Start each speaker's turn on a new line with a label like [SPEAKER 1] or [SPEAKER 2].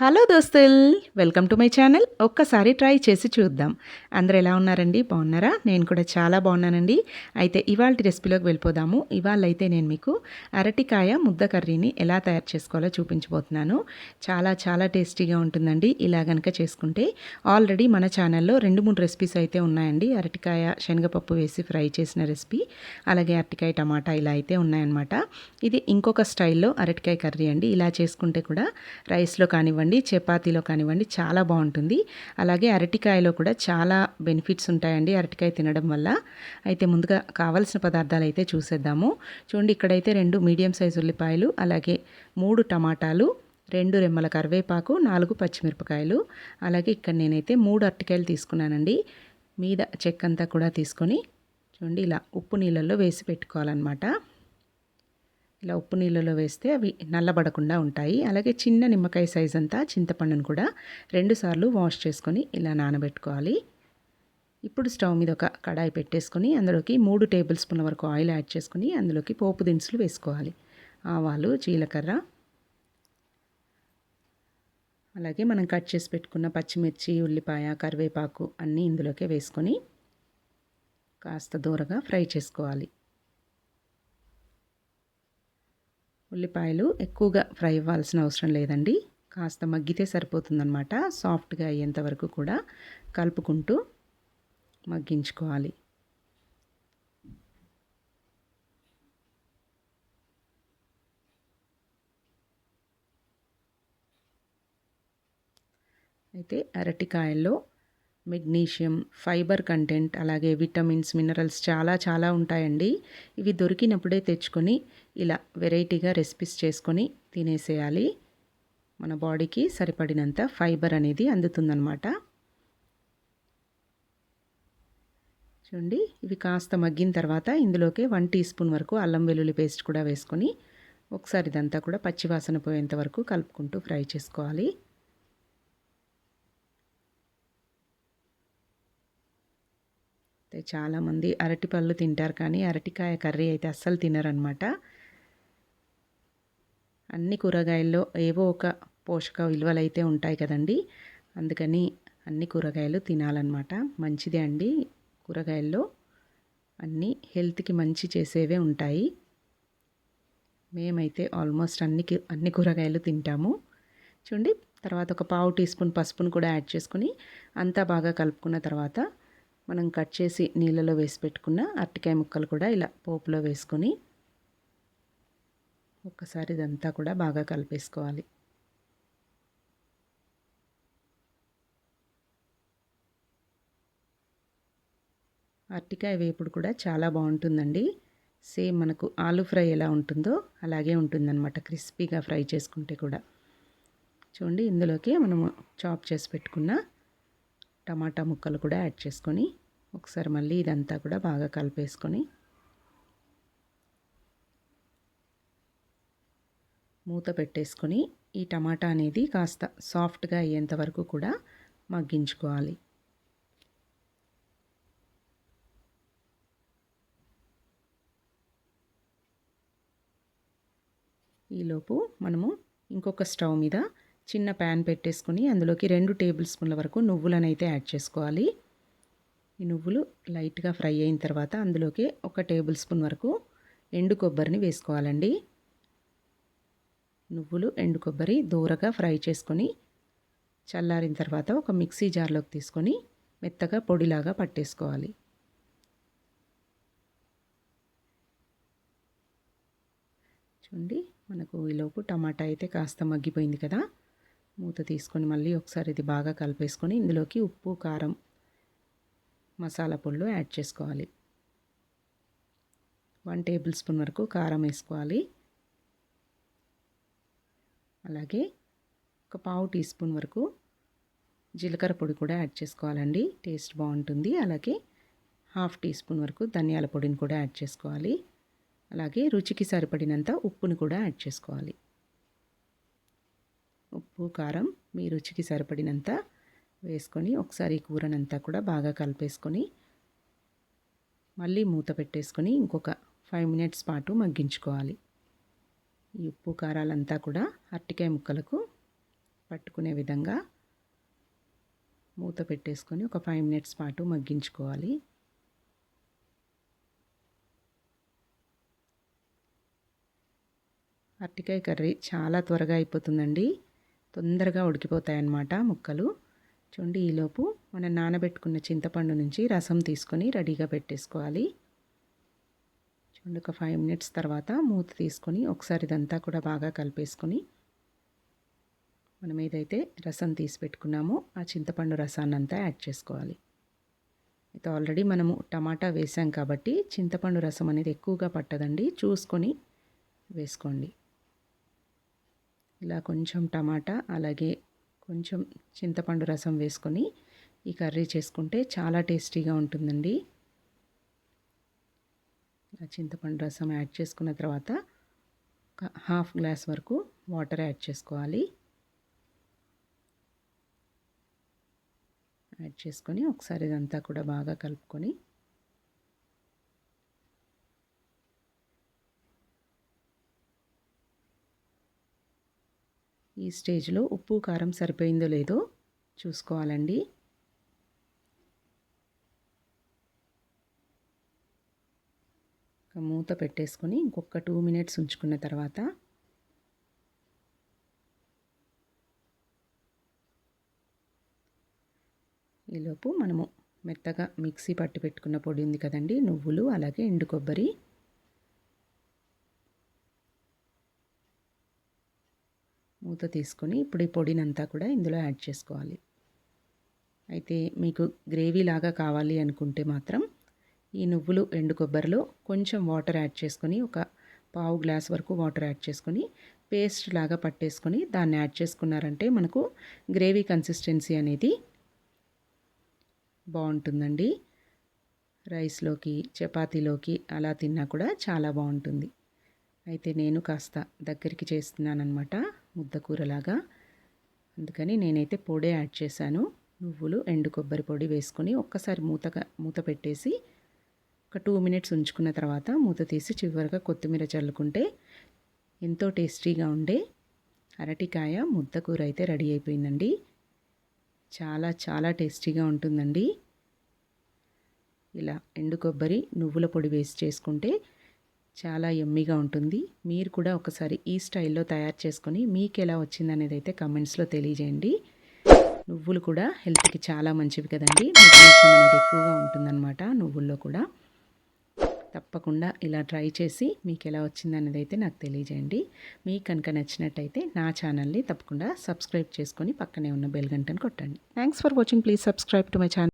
[SPEAKER 1] Hello దోస్తుల్ welcome to my channel. ఒక్కసారి try చేసి చూద్దాం. అందరు ఎలా ఉన్నారండి? బాగున్నారా? నేను కూడా చాలా బాగున్నానండి. అయితే ఇవాళ రెసిపీలోకి వెళ్ళిపోదాము. ఇవాళ అయితే నేను మీకు అరటికాయ ముద్ద కర్రీని ఎలా తయారు చేసుకోవాలో చూపించబోతున్నాను. చాలా చాలా టేస్టీగా ఉంటుందండి. ఇలా కనుక చేసుకుంటే ఆల్రెడీ మన ఛానల్లో రెండు మూడు రెసిపీస్ అయితే ఉన్నాయండి. అరటికాయ శనగపప్పు వేసి ఫ్రై చేసిన రెసిపీ అలాగే అరటికాయ టమాటా ఇలా అయితే ఉన్నాయన్నమాట. ఇది ఇంకొక స్టైల్లో అరటికాయ కర్రీ అండి. ఇలా చేసుకుంటే కూడా రైస్లో కానివ్వండి చపాతీలో కానివ్వండి చాలా బాగుంటుంది. అలాగే అరటికాయలో కూడా చాలా బెనిఫిట్స్ ఉంటాయండి అరటికాయ తినడం వల్ల. అయితే ముందుగా కావలసిన పదార్థాలు అయితే చూసేద్దాము. చూడండి ఇక్కడైతే రెండు మీడియం సైజు ఉల్లిపాయలు అలాగే మూడు టమాటాలు రెండు రెమ్మల కరివేపాకు నాలుగు పచ్చిమిరపకాయలు. అలాగే ఇక్కడ నేనైతే మూడు అరటికాయలు తీసుకున్నానండి. మీద చెక్కంతా కూడా తీసుకొని చూడండి ఇలా ఉప్పు నీళ్ళల్లో వేసి పెట్టుకోవాలన్నమాట. ఇలా ఉప్పు నీళ్ళలో వేస్తే అవి నల్లబడకుండా ఉంటాయి. అలాగే చిన్న నిమ్మకాయ సైజ్ అంతా చింతపండును కూడా రెండుసార్లు వాష్ చేసుకొని ఇలా నానబెట్టుకోవాలి. ఇప్పుడు స్టవ్ మీద ఒక కడాయి పెట్టేసుకొని అందులోకి మూడు టేబుల్ స్పూన్ల వరకు ఆయిల్ యాడ్ చేసుకొని అందులోకి పోపు దినుసులు వేసుకోవాలి. ఆవాలు జీలకర్ర అలాగే మనం కట్ చేసి పెట్టుకున్న పచ్చిమిర్చి ఉల్లిపాయ కరివేపాకు అన్నీ ఇందులోకే వేసుకొని కాస్త దూరగా ఫ్రై చేసుకోవాలి. ఉల్లిపాయలు ఎక్కువగా ఫ్రై అవ్వాల్సిన అవసరం లేదండి. కాస్త మగ్గితే సరిపోతుందన్నమాట. సాఫ్ట్గా అయ్యేంత వరకు కూడా కలుపుకుంటూ మగ్గించుకోవాలి. అయితే అరటికాయల్లో మెగ్నీషియం ఫైబర్ కంటెంట్ అలాగే విటమిన్స్ మినరల్స్ చాలా చాలా ఉంటాయండి. ఇవి దొరికినప్పుడే తెచ్చుకొని ఇలా వెరైటీగా రెసిపీస్ చేసుకొని తినేసేయాలి. మన బాడీకి సరిపడినంత ఫైబర్ అనేది అందుతుందన్నమాట. చూడండి ఇవి కాస్త మగ్గిన తర్వాత ఇందులోకి వన్ టీ స్పూన్ వరకు అల్లం వెల్లుల్లి పేస్ట్ కూడా వేసుకొని ఒకసారి ఇదంతా కూడా పచ్చివాసన పోయేంత వరకు కలుపుకుంటూ ఫ్రై చేసుకోవాలి. అయితే చాలామంది అరటి పళ్ళు తింటారు కానీ అరటికాయ కర్రీ అయితే అస్సలు తినరనమాట అన్ని కూరగాయల్లో ఏవో ఒక పోషక విలువలు అయితే ఉంటాయి కదండి. అందుకని అన్ని కూరగాయలు తినాలన్నమాట. మంచిదే అండి కూరగాయల్లో. అన్నీ హెల్త్కి మంచి చేసేవే ఉంటాయి. మేమైతే ఆల్మోస్ట్ అన్ని అన్ని కూరగాయలు తింటాము. చూడండి తర్వాత ఒక పావు టీ స్పూన్ పసుపును కూడా యాడ్ చేసుకుని అంతా బాగా కలుపుకున్న తర్వాత మనం కట్ చేసి నీళ్ళలో వేసి పెట్టుకున్న అరటికాయ ముక్కలు కూడా ఇలా పోపులో వేసుకొని ఒక్కసారి ఇదంతా కూడా బాగా కలిపేసుకోవాలి. అరటికాయ వేపుడు కూడా చాలా బాగుంటుందండి. సేమ్ మనకు ఆలు ఫ్రై ఎలా ఉంటుందో అలాగే ఉంటుందన్నమాట క్రిస్పీగా ఫ్రై చేసుకుంటే కూడా. చూడండి ఇందులోకి మనము చాప్ చేసి పెట్టుకున్న టమాటా ముక్కలు కూడా యాడ్ చేసుకొని ఒకసారి మళ్ళీ ఇదంతా కూడా బాగా కలిపేసుకొని మూత పెట్టేసుకొని ఈ టమాటా అనేది కాస్త సాఫ్ట్గా అయ్యేంత వరకు కూడా మగ్గించుకోవాలి. ఈలోపు మనము ఇంకొక స్టవ్ మీద చిన్న ప్యాన్ పెట్టేసుకొని అందులోకి రెండు టేబుల్ స్పూన్ల వరకు నువ్వులను అయితే యాడ్ చేసుకోవాలి. ఈ నువ్వులు లైట్గా ఫ్రై అయిన తర్వాత అందులోకి ఒక టేబుల్ స్పూన్ వరకు ఎండు కొబ్బరిని వేసుకోవాలండి. నువ్వులు ఎండు కొబ్బరి దూరగా ఫ్రై చేసుకొని చల్లారిన తర్వాత ఒక మిక్సీ జార్లోకి తీసుకొని మెత్తగా పొడిలాగా పట్టేసుకోవాలి. చూడండి మనకు ఈలోపు టమాటా అయితే కాస్త మగ్గిపోయింది కదా. మూత తీసుకొని మళ్ళీ ఒకసారి ఇది బాగా కలిపేసుకొని ఇందులోకి ఉప్పు కారం మసాలా పొళ్ళు యాడ్ చేసుకోవాలి. వన్ టేబుల్ స్పూన్ వరకు కారం వేసుకోవాలి. అలాగే ఒక పావు టీ స్పూన్ వరకు జీలకర్ర పొడి కూడా యాడ్ చేసుకోవాలండి. టేస్ట్ బాగుంటుంది. అలాగే హాఫ్ టీ స్పూన్ వరకు ధనియాల పొడిని కూడా యాడ్ చేసుకోవాలి. అలాగే రుచికి సరిపడినంత ఉప్పుని కూడా యాడ్ చేసుకోవాలి. ఉప్పు కారం మీ రుచికి సరిపడినంత వేసుకొని ఒకసారి కూరనంతా కూడా బాగా కలిపేసుకొని మళ్ళీ మూత పెట్టేసుకొని ఇంకొక ఫైవ్ మినిట్స్ పాటు మగ్గించుకోవాలి. ఈ ఉప్పు కారాలంతా కూడా అరటికాయ ముక్కలకు పట్టుకునే విధంగా మూత పెట్టేసుకొని ఒక ఫైవ్ మినిట్స్ పాటు మగ్గించుకోవాలి. అరటికాయ కర్రీ చాలా త్వరగా అయిపోతుందండి. తొందరగా ఉడికిపోతాయన్నమాట ముక్కలు. చూడండి ఈలోపు మనం నానబెట్టుకున్న చింతపండు నుంచి రసం తీసుకొని రెడీగా పెట్టేసుకోవాలి. చూడండి ఒక ఫైవ్ మినిట్స్ తర్వాత మూత తీసుకొని ఒకసారి ఇదంతా కూడా బాగా కలిపేసుకొని మనం ఏదైతే రసం తీసి పెట్టుకున్నామో ఆ చింతపండు రసాన్ని అంతా యాడ్ చేసుకోవాలి. అయితే ఆల్రెడీ మనము టమాటా వేసాం కాబట్టి చింతపండు రసం అనేది ఎక్కువగా పట్టదండి. చూసుకొని వేసుకోండి. ఇలా కొంచెం టమాటా అలాగే కొంచెం చింతపండు రసం వేసుకొని ఈ కర్రీ చేసుకుంటే చాలా టేస్టీగా ఉంటుందండి. ఇలా చింతపండు రసం యాడ్ చేసుకున్న తర్వాత ఒక హాఫ్ గ్లాస్ వరకు వాటర్ యాడ్ చేసుకోవాలి. యాడ్ చేసుకొని ఒకసారి ఇదంతా కూడా బాగా కలుపుకొని ఈ స్టేజ్లో ఉప్పు కారం సరిపోయిందో లేదో చూసుకోవాలండి. మూత పెట్టేసుకొని ఇంకొక టూ మినిట్స్ ఉంచుకున్న తర్వాత ఈలోపు మనము మెత్తగా మిక్సీ పట్టి పెట్టుకున్న పొడి ఉంది కదండి నువ్వులు అలాగే ఎండు కొబ్బరి మూత తీసుకొని ఇప్పుడు ఈ పొడినంతా కూడా ఇందులో యాడ్ చేసుకోవాలి. అయితే మీకు గ్రేవీ లాగా కావాలి అనుకుంటే మాత్రం ఈ నువ్వులు ఎండు కొబ్బరిలో కొంచెం వాటర్ యాడ్ చేసుకొని ఒక పావు గ్లాస్ వరకు వాటర్ యాడ్ చేసుకొని పేస్ట్ లాగా పట్టేసుకొని దాన్ని యాడ్ చేసుకున్నారంటే మనకు గ్రేవీ కన్సిస్టెన్సీ అనేది బాగుంటుందండి. రైస్లోకి చపాతీలోకి అలా తిన్నా కూడా చాలా బాగుంటుంది. అయితే నేను కాస్త దగ్గరికి చేస్తున్నానమాట ముద్దకూరలాగా. అందుకని నేనైతే పొడి యాడ్ చేశాను. నువ్వులు ఎండు కొబ్బరి పొడి వేసుకొని ఒక్కసారి మూతగా మూత పెట్టేసి ఒక టూ మినిట్స్ ఉంచుకున్న తర్వాత మూత తీసి చివరిగా కొత్తిమీర చల్లుకుంటే ఎంతో టేస్టీగా ఉండే అరటికాయ ముద్దకూర అయితే రెడీ అయిపోయిందండి. చాలా చాలా టేస్టీగా ఉంటుందండి. ఇలా ఎండు కొబ్బరి నువ్వుల పొడి వేసి చేసుకుంటే చాలా ఎమ్మీగా ఉంటుంది. మీరు కూడా ఒకసారి ఈ స్టైల్లో తయారు చేసుకొని మీకు ఎలా వచ్చిందనేది అయితే కమెంట్స్లో తెలియజేయండి. నువ్వులు కూడా హెల్త్కి చాలా మంచివి కదండి. మెగ్నీషియం అనేది ఎక్కువగా ఉంటుందన్నమాట నువ్వుల్లో కూడా. తప్పకుండా ఇలా ట్రై చేసి మీకు ఎలా వచ్చిందనేది అయితే నాకు తెలియజేయండి. మీకు కనుక నచ్చినట్టయితే నా ఛానల్ని తప్పకుండా సబ్స్క్రైబ్ చేసుకొని పక్కనే ఉన్న బెల్ గంటను కొట్టండి. Thanks for watching please subscribe to my channel